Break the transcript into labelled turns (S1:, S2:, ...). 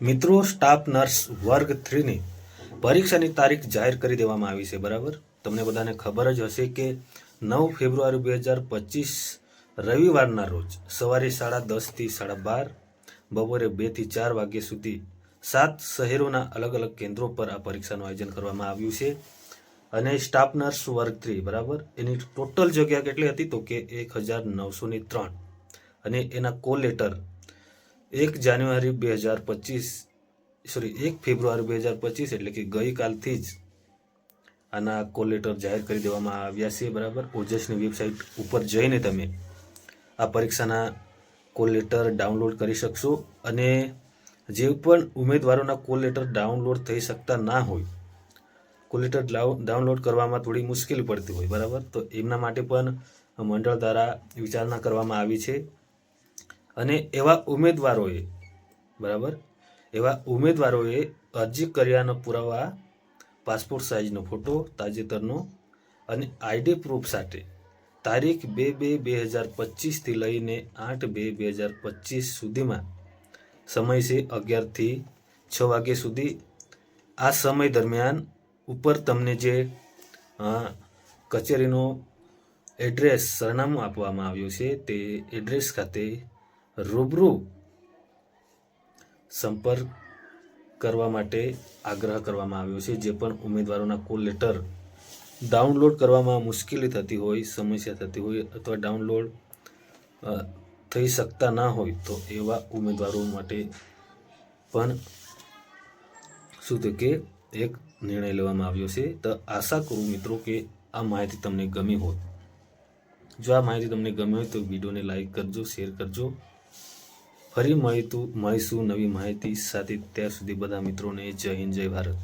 S1: મિત્રો staff nurse વર્ગ થ્રીની પરીક્ષાની તારીખ જાહેર કરી દેવામાં આવી છે, બરાબર? તમને બધાને ખબર જ હશે કે નવ ફેબ્રુઆરી બે હજાર પચીસ રવિવારના રોજ સવારે સાડા દસથી સાડા બાર, બપોરે બેથી ચાર વાગ્યા સુધી સાત શહેરોના અલગ અલગ કેન્દ્રો પર આ પરીક્ષાનું આયોજન કરવામાં આવ્યું છે. અને સ્ટાફ નર્સ વર્ગ થ્રી, બરાબર? એની ટોટલ જગ્યા કેટલી હતી તો કે એક હજાર નવસો ત્રણ. અને એના કોલ લેટર એક જાન્યુઆરી બે હજાર પચીસ સોરી એક ફેબ્રુઆરી બે હજાર પચીસ એટલે કે ગઈકાલથી જ આના કોલ લેટર જાહેર કરી દેવામાં આવ્યા છે, બરાબર? ઓજસની વેબસાઇટ ઉપર જઈને તમે આ પરીક્ષાના કોલ લેટર ડાઉનલોડ કરી શકશો અને જે પણ ઉમેદવારોના કોલ લેટર ડાઉનલોડ થઈ શકતા ના હોય કોલ લેટર ડાઉનલોડ કરવામાં થોડી મુશ્કેલી પડતી હોય, બરાબર? તો એમના માટે પણ મંડળ દ્વારા વિચારણા કરવામાં આવી છે. અને એવા ઉમેદવારોએ, બરાબર? એવા ઉમેદવારોએ અરજી કર્યાનો પુરાવા, પાસપોર્ટ સાઇઝનો ફોટો, તાજેતરનો અને આઈડી પ્રૂફ સાથે તારીખ બે બે બે હજાર પચીસથી લઈને આઠ બે બે હજાર પચીસ સુધીમાં સમય છે અગિયારથી છ વાગ્યા સુધી. આ સમય દરમિયાન ઉપર તમને જે કચેરીનો એડ્રેસ, સરનામું આપવામાં આવ્યું છે તે એડ્રેસ ખાતે રૂબરૂ સંપર્ક કરવા માટે આગ્રહ કરવામાં આવ્યો છે. જે પણ ઉમેદવારોના કોલ લેટર ડાઉનલોડ કરવામાં મુશ્કેલી થતી હોય, સમસ્યા થતી હોય અથવા ડાઉનલોડ થઈ શકતા ના હોય તો એવા ઉમેદવારો માટે પણ શું તો કે એક નિર્ણય લેવામાં આવ્યો છે. તો આશા કરું મિત્રો કે આ માહિતી તમને ગમી હોય. જો આ માહિતી તમને ગમી હોય તો વિડીયોને લાઈક કરજો, શેર કરજો. ફરી મળીતું મળીશું નવી માહિતી સાથે ત્યાં સુધી બધા મિત્રોને જય હિન્દ જય ભારત.